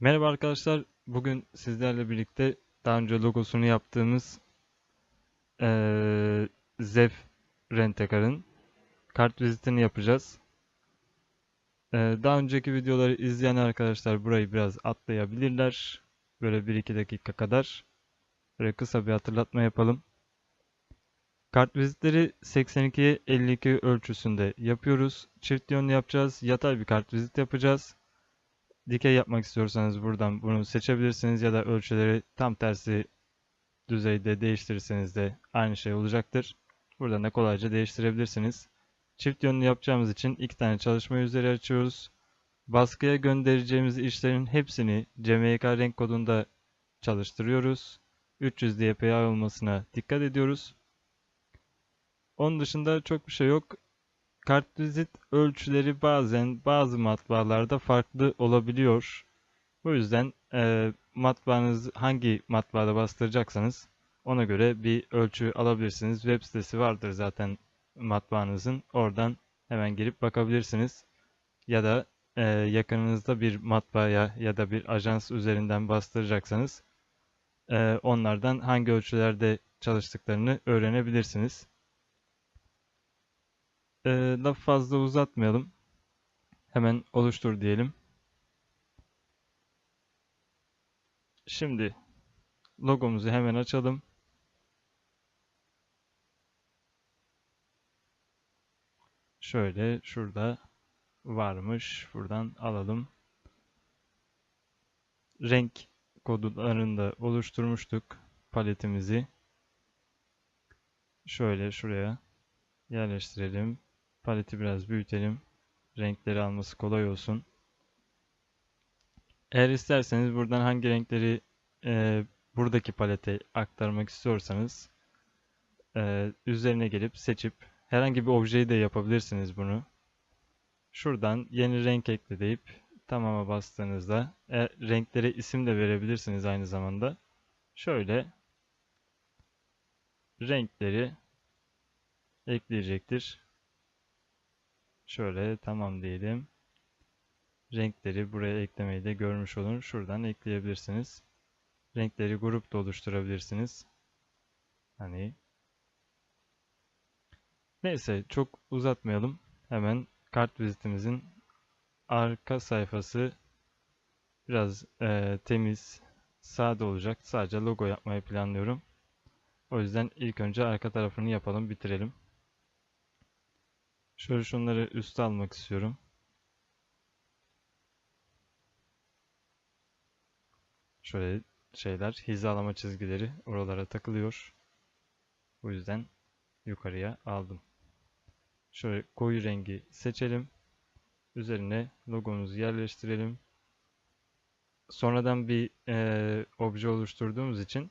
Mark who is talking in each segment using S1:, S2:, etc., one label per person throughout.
S1: Merhaba arkadaşlar. Bugün sizlerle birlikte daha önce logosunu yaptığımız eee Zef Rentekar'ın kart vizitini yapacağız. Eee, daha önceki videoları izleyen arkadaşlar burayı biraz atlayabilirler. Böyle 1-2 dakika kadar. Böyle kısa bir hatırlatma yapalım. Kart vizitleri 82'ye 52 ölçüsünde yapıyoruz. Çift yönlü yapacağız. Yatay bir kart vizit yapacağız. Dikey yapmak istiyorsanız buradan bunu seçebilirsiniz ya da ölçüleri tam tersi düzeyde değiştirirseniz de aynı şey olacaktır. Buradan da kolayca değiştirebilirsiniz. Çift yönlü yapacağımız için iki tane çalışma yüzleri açıyoruz. Baskıya göndereceğimiz işlerin hepsini CMYK renk kodunda çalıştırıyoruz. 300 dpi olmasına dikkat ediyoruz. Onun dışında çok bir şey yok. Kartvizit ölçüleri bazen bazı matbaalarda farklı olabiliyor. Bu yüzden e, matbaanız hangi matbaada bastıracaksanız ona göre bir ölçü alabilirsiniz. Web sitesi vardır zaten matbaanızın. Oradan hemen girip bakabilirsiniz. Ya da e, yakınınızda bir matbaaya ya da bir ajans üzerinden bastıracaksanız e, onlardan hangi ölçülerde çalıştıklarını öğrenebilirsiniz. E, lafı fazla uzatmayalım. Hemen oluştur diyelim. Şimdi logomuzu hemen açalım. Şöyle şurada varmış. Buradan alalım. Renk kodlarını da oluşturmuştuk paletimizi. Şöyle şuraya yerleştirelim. Paleti biraz büyütelim. Renkleri alması kolay olsun. Eğer isterseniz buradan hangi renkleri e, buradaki palete aktarmak istiyorsanız e, üzerine gelip seçip herhangi bir objeyi de yapabilirsiniz bunu. Şuradan yeni renk ekle deyip tamama bastığınızda e, renklere isim de verebilirsiniz aynı zamanda. Şöyle renkleri ekleyecektir. Şöyle tamam diyelim. Renkleri buraya eklemeyi de görmüş olun. Şuradan ekleyebilirsiniz. Renkleri grup da oluşturabilirsiniz. Hani Neyse çok uzatmayalım. Hemen kart vizitimizin arka sayfası biraz e, temiz, sade olacak. Sadece logo yapmayı planlıyorum. O yüzden ilk önce arka tarafını yapalım, bitirelim. Şöyle şunları üste almak istiyorum. Şöyle şeyler, hizalama çizgileri oralara takılıyor. Bu yüzden yukarıya aldım. Şöyle koyu rengi seçelim. Üzerine logomuzu yerleştirelim. Sonradan bir e, obje oluşturduğumuz için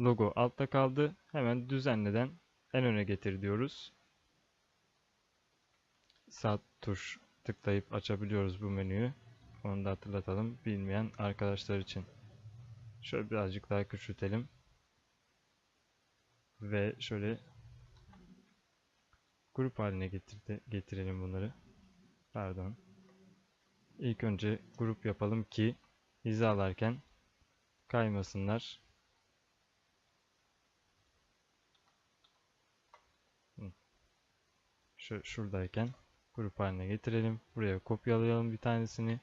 S1: logo altta kaldı. Hemen düzenleden en öne getir diyoruz. Sağ tuş tıklayıp açabiliyoruz bu menüyü. Onu da hatırlatalım bilmeyen arkadaşlar için. Şöyle birazcık daha küçültelim. Ve şöyle grup haline getirdi, getirelim bunları. Pardon. İlk önce grup yapalım ki hizalarken kaymasınlar. Şu, şuradayken grup haline getirelim. Buraya kopyalayalım bir tanesini.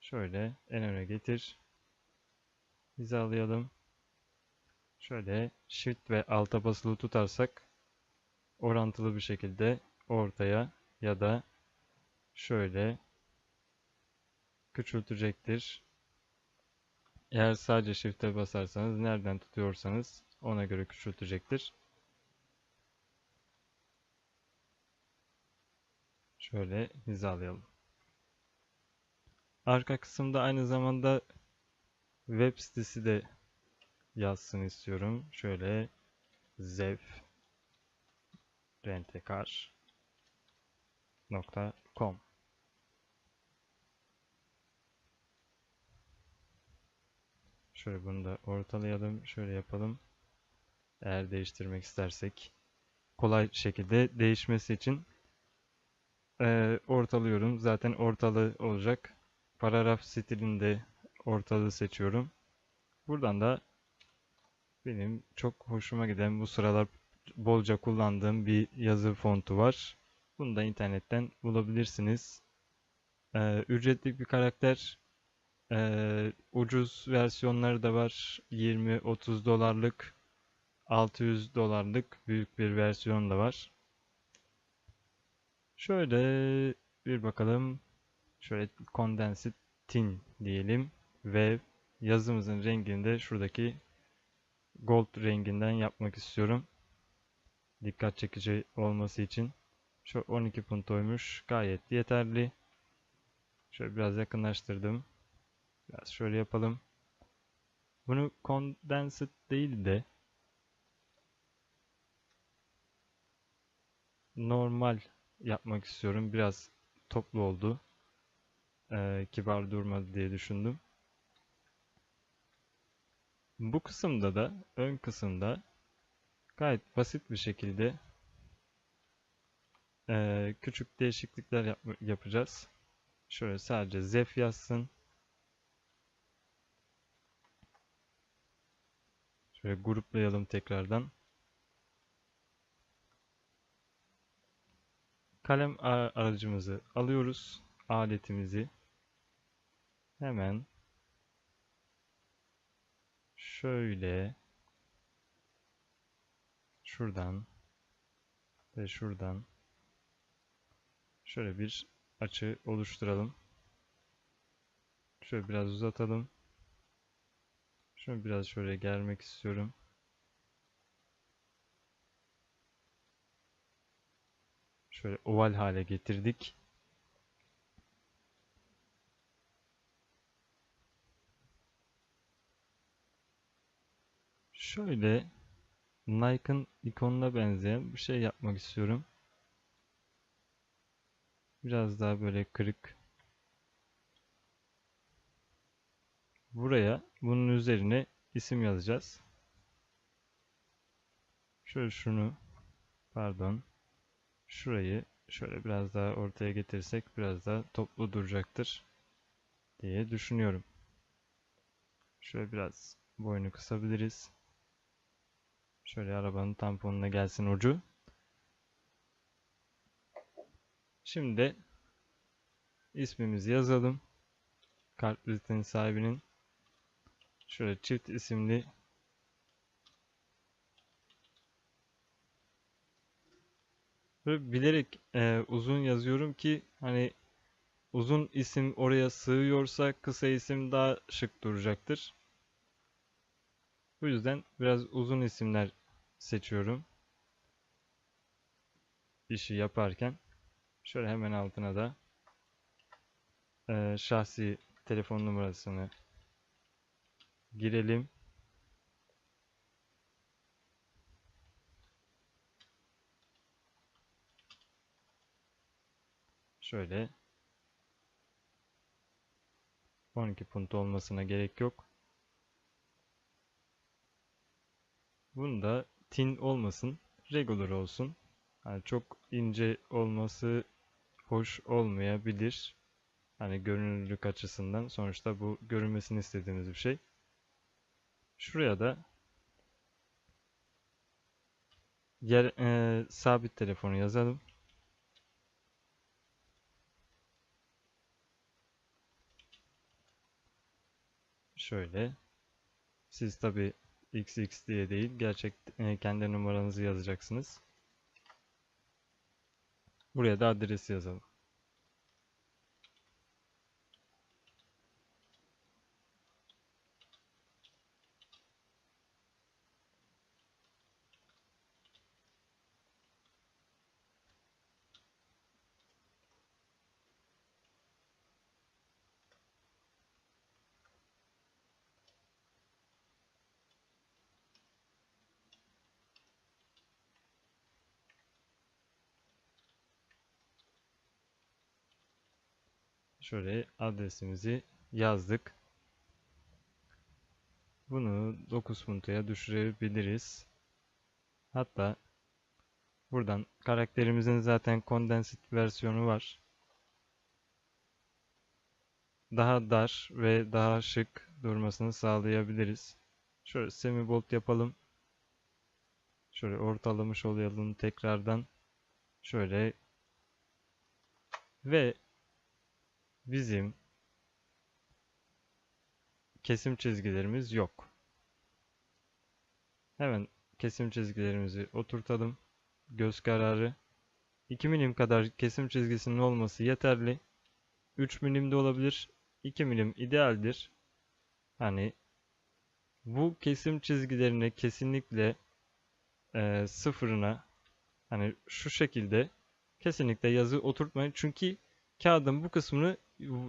S1: Şöyle en öne getir. Hizalayalım. Şöyle Shift ve Alt'a basılı tutarsak orantılı bir şekilde ortaya ya da şöyle küçültecektir. Eğer sadece Shift'e basarsanız nereden tutuyorsanız ona göre küçültecektir. Şöyle hizalayalım. Arka kısımda aynı zamanda web sitesi de yazsın istiyorum. Şöyle zef rentekar.com Şöyle bunu da ortalayalım. Şöyle yapalım. Eğer değiştirmek istersek kolay şekilde değişmesi için e, ortalıyorum. Zaten ortalı olacak. paragraf stilinde ortalığı seçiyorum. Buradan da benim çok hoşuma giden bu sıralar bolca kullandığım bir yazı fontu var. Bunu da internetten bulabilirsiniz. Ee, ücretli bir karakter. Ee, ucuz versiyonları da var. 20-30 dolarlık, 600 dolarlık büyük bir versiyon da var. Şöyle bir bakalım. Şöyle Condensed Tin diyelim ve yazımızın rengini de şuradaki gold renginden yapmak istiyorum. Dikkat çekici olması için. Şu 12 puntoymuş. Gayet yeterli. Şöyle biraz yakınlaştırdım. Biraz şöyle yapalım. Bunu condensed değil de normal yapmak istiyorum. Biraz toplu oldu. Ee, kibar durmadı diye düşündüm. Bu kısımda da ön kısımda gayet basit bir şekilde e, küçük değişiklikler yap yapacağız. Şöyle sadece zef yazsın. Şöyle gruplayalım tekrardan. Kalem aracımızı alıyoruz. Aletimizi hemen şöyle şuradan ve şuradan şöyle bir açı oluşturalım. Şöyle biraz uzatalım. Şunu biraz şöyle gelmek istiyorum. Şöyle oval hale getirdik. Şöyle Nike'ın ikonuna benzeyen bir şey yapmak istiyorum. Biraz daha böyle kırık. Buraya bunun üzerine isim yazacağız. Şöyle şunu pardon şurayı şöyle biraz daha ortaya getirsek biraz daha toplu duracaktır diye düşünüyorum. Şöyle biraz boynu kısabiliriz. Şöyle arabanın tamponuna gelsin ucu. Şimdi ismimizi yazalım. Kart sahibinin şöyle çift isimli Böyle bilerek e, uzun yazıyorum ki hani uzun isim oraya sığıyorsa kısa isim daha şık duracaktır. Bu yüzden biraz uzun isimler seçiyorum. İşi yaparken. Şöyle hemen altına da e, şahsi telefon numarasını girelim. Şöyle 12 punt olmasına gerek yok. Bunda tin olmasın, regular olsun. Yani çok ince olması hoş olmayabilir. Hani görünürlük açısından sonuçta bu görünmesini istediğimiz bir şey. Şuraya da yer e, sabit telefonu yazalım. Şöyle. Siz tabi XX diye değil, gerçek e, kendi numaranızı yazacaksınız. Buraya da adresi yazalım. Şöyle adresimizi yazdık. Bunu 9 puntoya düşürebiliriz. Hatta buradan karakterimizin zaten condensed versiyonu var. daha dar ve daha şık durmasını sağlayabiliriz. Şöyle semibold yapalım. Şöyle ortalamış olayalım tekrardan. Şöyle ve bizim kesim çizgilerimiz yok. Hemen kesim çizgilerimizi oturtalım. Göz kararı. 2 milim kadar kesim çizgisinin olması yeterli. 3 milim de olabilir. 2 milim idealdir. Hani bu kesim çizgilerini kesinlikle e, sıfırına hani şu şekilde kesinlikle yazı oturtmayın. Çünkü kağıdın bu kısmını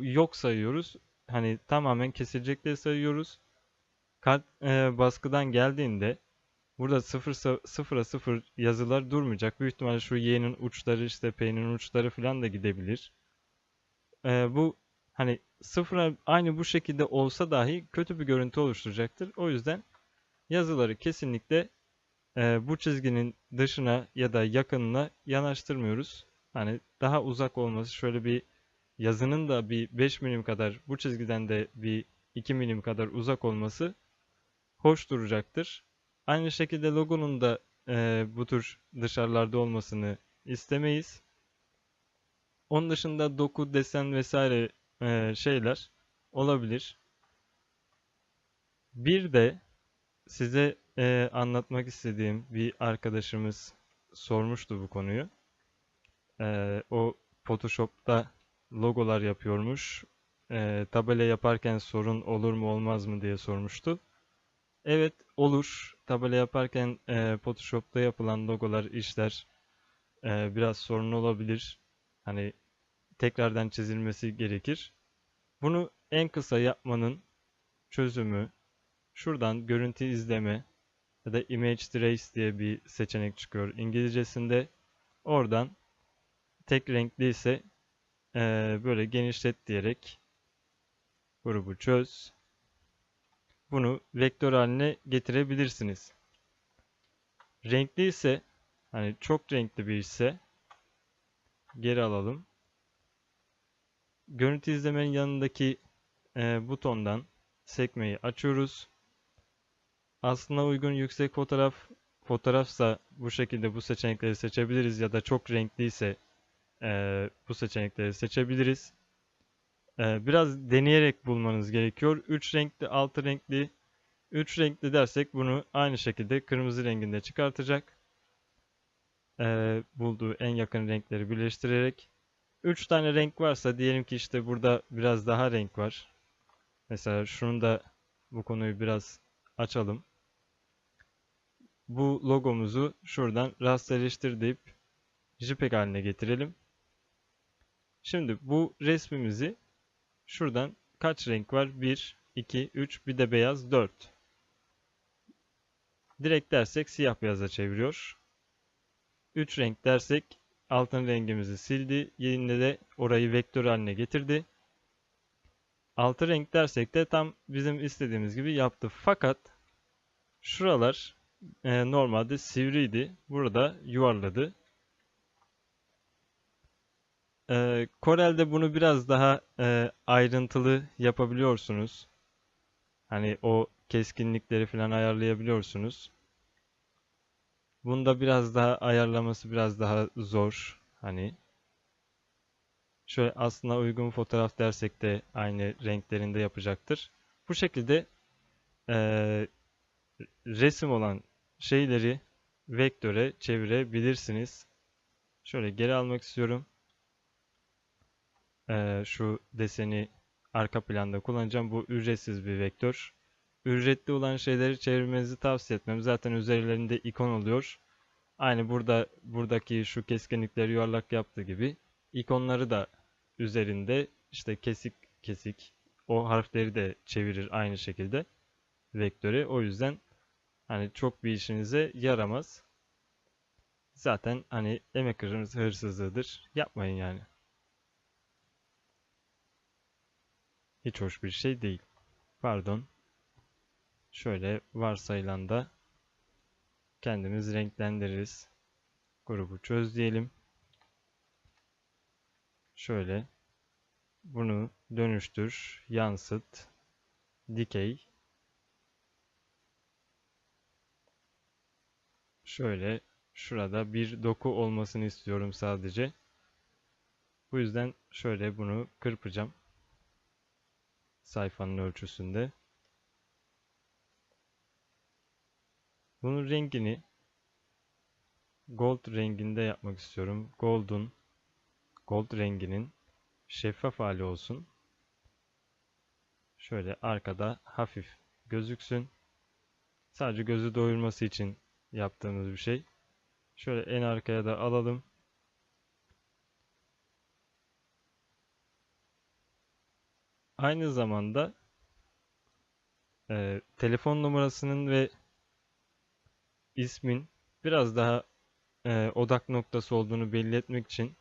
S1: yok sayıyoruz. Hani tamamen kesilecek diye sayıyoruz. Kart e, baskıdan geldiğinde burada sıfır sıfıra sıfır yazılar durmayacak. Büyük ihtimalle şu y'nin uçları işte p'nin uçları falan da gidebilir. E, bu hani sıfıra aynı bu şekilde olsa dahi kötü bir görüntü oluşturacaktır. O yüzden yazıları kesinlikle e, bu çizginin dışına ya da yakınına yanaştırmıyoruz. Hani daha uzak olması şöyle bir yazının da bir 5 milim kadar bu çizgiden de bir 2 milim kadar uzak olması hoş duracaktır. Aynı şekilde logonun da e, bu tür dışarılarda olmasını istemeyiz. Onun dışında doku, desen vesaire e, şeyler olabilir. Bir de size e, anlatmak istediğim bir arkadaşımız sormuştu bu konuyu. E, o Photoshop'ta logolar yapıyormuş. E, tabela yaparken sorun olur mu olmaz mı diye sormuştu. Evet olur. Tabela yaparken e, Photoshop'ta yapılan logolar, işler e, biraz sorun olabilir. Hani tekrardan çizilmesi gerekir. Bunu en kısa yapmanın çözümü şuradan görüntü izleme ya da image trace diye bir seçenek çıkıyor İngilizcesinde. Oradan tek renkli ise e, böyle genişlet diyerek grubu çöz. Bunu vektör haline getirebilirsiniz. Renkli ise hani çok renkli bir ise geri alalım. Görüntü izlemenin yanındaki e, butondan sekmeyi açıyoruz. Aslına uygun yüksek fotoğraf fotoğrafsa bu şekilde bu seçenekleri seçebiliriz ya da çok renkliyse e, bu seçenekleri seçebiliriz. E, biraz deneyerek bulmanız gerekiyor. 3 renkli, 6 renkli, 3 renkli dersek bunu aynı şekilde kırmızı renginde çıkartacak. E, bulduğu en yakın renkleri birleştirerek 3 tane renk varsa diyelim ki işte burada biraz daha renk var. Mesela şunu da bu konuyu biraz açalım. Bu logomuzu şuradan rasterleştir deyip JPEG haline getirelim. Şimdi bu resmimizi şuradan kaç renk var? 1, 2, 3 bir de beyaz 4. Direkt dersek siyah beyaza çeviriyor. 3 renk dersek altın rengimizi sildi. Yerine de orayı vektör haline getirdi. Altı renk dersek de tam bizim istediğimiz gibi yaptı. Fakat şuralar e, normalde sivriydi. Burada yuvarladı. E, bunu biraz daha e, ayrıntılı yapabiliyorsunuz. Hani o keskinlikleri falan ayarlayabiliyorsunuz. Bunda biraz daha ayarlaması biraz daha zor. Hani şöyle aslında uygun fotoğraf dersek de aynı renklerinde yapacaktır. Bu şekilde e, resim olan şeyleri vektöre çevirebilirsiniz. Şöyle geri almak istiyorum. E, şu deseni arka planda kullanacağım. Bu ücretsiz bir vektör ücretli olan şeyleri çevirmenizi tavsiye etmem. Zaten üzerlerinde ikon oluyor. Aynı burada buradaki şu keskinlikleri yuvarlak yaptığı gibi ikonları da üzerinde işte kesik kesik o harfleri de çevirir aynı şekilde vektörü. O yüzden hani çok bir işinize yaramaz. Zaten hani emek hırsızlığıdır. Yapmayın yani. Hiç hoş bir şey değil. Pardon. Şöyle varsayılan da kendimiz renklendiririz. Grubu çöz diyelim. Şöyle bunu dönüştür, yansıt, dikey. Şöyle şurada bir doku olmasını istiyorum sadece. Bu yüzden şöyle bunu kırpacağım. Sayfanın ölçüsünde. Bunun rengini gold renginde yapmak istiyorum. Gold'un gold renginin şeffaf hali olsun. Şöyle arkada hafif gözüksün. Sadece gözü doyurması için yaptığımız bir şey. Şöyle en arkaya da alalım. Aynı zamanda e, telefon numarasının ve ismin biraz daha e, odak noktası olduğunu belli etmek için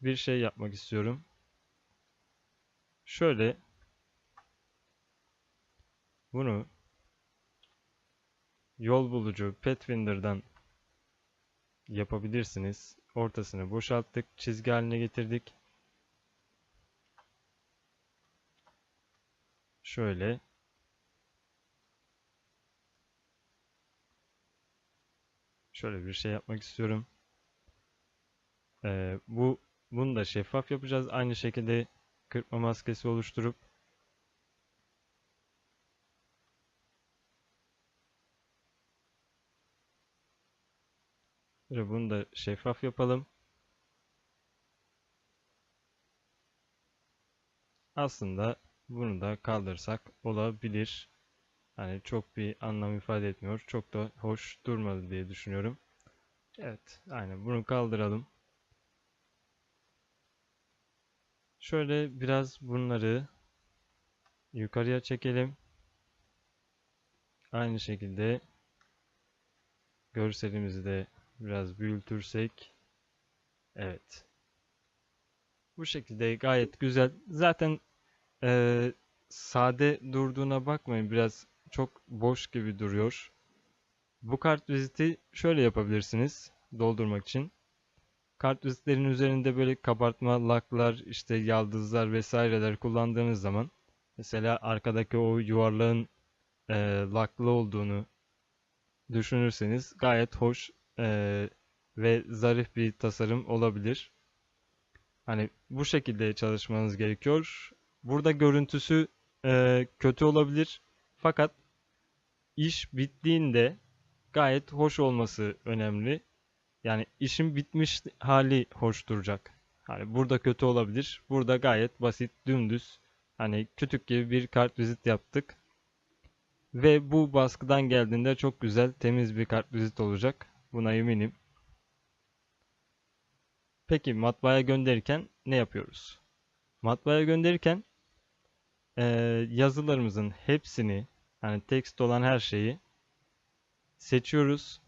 S1: bir şey yapmak istiyorum. Şöyle bunu yol bulucu Pathfinder'dan yapabilirsiniz. Ortasını boşalttık, çizgi haline getirdik. Şöyle şöyle bir şey yapmak istiyorum. Ee, bu bunu da şeffaf yapacağız. Aynı şekilde kırpma maskesi oluşturup Ve bunu da şeffaf yapalım. Aslında bunu da kaldırsak olabilir. Hani çok bir anlam ifade etmiyor. Çok da hoş durmadı diye düşünüyorum. Evet, aynen bunu kaldıralım. Şöyle biraz bunları yukarıya çekelim. Aynı şekilde görselimizi de biraz büyütürsek. Evet. Bu şekilde gayet güzel. Zaten e, sade durduğuna bakmayın. Biraz çok boş gibi duruyor. Bu kart viziti şöyle yapabilirsiniz doldurmak için. Kart vizitlerin üzerinde böyle kabartma, laklar, işte yaldızlar vesaireler kullandığınız zaman mesela arkadaki o yuvarlağın e, laklı olduğunu düşünürseniz gayet hoş e, ve zarif bir tasarım olabilir. Hani bu şekilde çalışmanız gerekiyor. Burada görüntüsü e, kötü olabilir. Fakat iş bittiğinde gayet hoş olması önemli. Yani işin bitmiş hali hoş duracak. Hani burada kötü olabilir. Burada gayet basit, dümdüz. Hani kütük gibi bir kart vizit yaptık. Ve bu baskıdan geldiğinde çok güzel, temiz bir kart vizit olacak. Buna eminim. Peki matbaaya gönderirken ne yapıyoruz? Matbaaya gönderirken e, yazılarımızın hepsini yani tekst olan her şeyi seçiyoruz.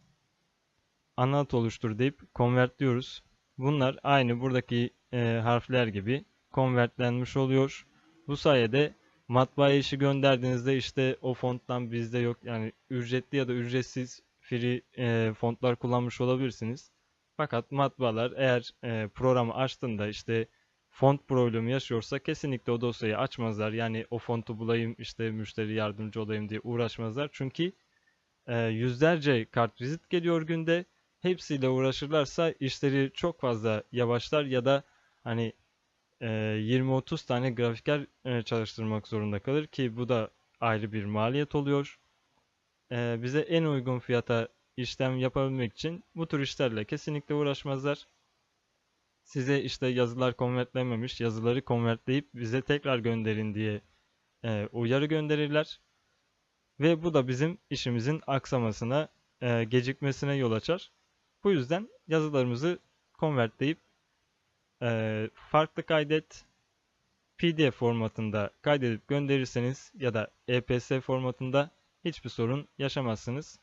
S1: Anlat oluştur deyip konvertliyoruz. Bunlar aynı buradaki e, harfler gibi konvertlenmiş oluyor. Bu sayede matbaaya işi gönderdiğinizde işte o fonttan bizde yok yani ücretli ya da ücretsiz free e, fontlar kullanmış olabilirsiniz. Fakat matbaalar eğer e, programı açtığında işte font problemi yaşıyorsa kesinlikle o dosyayı açmazlar. Yani o fontu bulayım işte müşteri yardımcı olayım diye uğraşmazlar. Çünkü e, yüzlerce kart vizit geliyor günde. Hepsiyle uğraşırlarsa işleri çok fazla yavaşlar ya da hani e, 20-30 tane grafiker e, çalıştırmak zorunda kalır ki bu da ayrı bir maliyet oluyor. E, bize en uygun fiyata işlem yapabilmek için bu tür işlerle kesinlikle uğraşmazlar. Size işte yazılar konvertlememiş, yazıları konvertleyip bize tekrar gönderin diye e, uyarı gönderirler. Ve bu da bizim işimizin aksamasına, e, gecikmesine yol açar. Bu yüzden yazılarımızı konvertleyip e, farklı kaydet, PDF formatında kaydedip gönderirseniz ya da EPS formatında hiçbir sorun yaşamazsınız.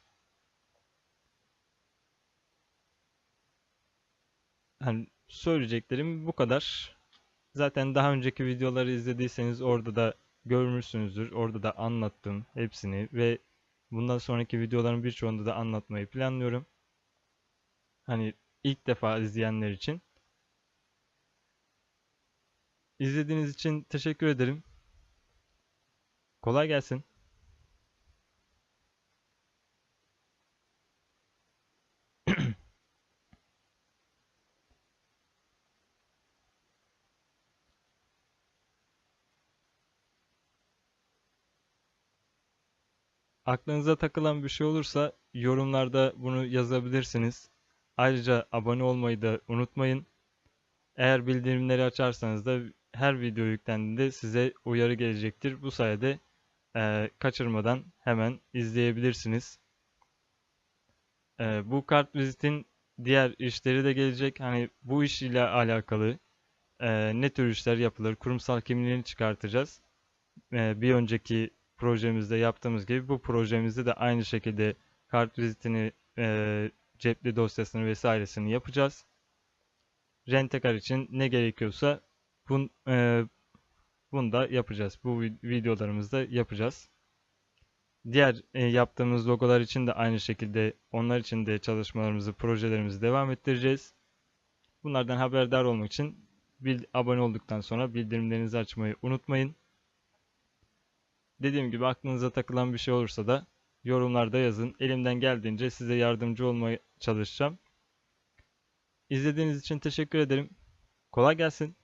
S1: Hani söyleyeceklerim bu kadar. Zaten daha önceki videoları izlediyseniz orada da görmüşsünüzdür. Orada da anlattım hepsini ve bundan sonraki videoların birçoğunda da anlatmayı planlıyorum. Hani ilk defa izleyenler için. İzlediğiniz için teşekkür ederim. Kolay gelsin. Aklınıza takılan bir şey olursa yorumlarda bunu yazabilirsiniz. Ayrıca abone olmayı da unutmayın. Eğer bildirimleri açarsanız da her video yüklendiğinde size uyarı gelecektir. Bu sayede e, kaçırmadan hemen izleyebilirsiniz. E, bu kart vizitin diğer işleri de gelecek. Hani bu iş ile alakalı e, ne tür işler yapılır, kurumsal kimliğini çıkartacağız. E, bir önceki projemizde yaptığımız gibi bu projemizde de aynı şekilde kart vizitini, e, cepli dosyasını vesairesini yapacağız. Rentekar için ne gerekiyorsa bun, e, bunu da yapacağız. Bu videolarımızda yapacağız. Diğer e, yaptığımız logolar için de aynı şekilde onlar için de çalışmalarımızı, projelerimizi devam ettireceğiz. Bunlardan haberdar olmak için bil, abone olduktan sonra bildirimlerinizi açmayı unutmayın. Dediğim gibi aklınıza takılan bir şey olursa da yorumlarda yazın. Elimden geldiğince size yardımcı olmaya çalışacağım. İzlediğiniz için teşekkür ederim. Kolay gelsin.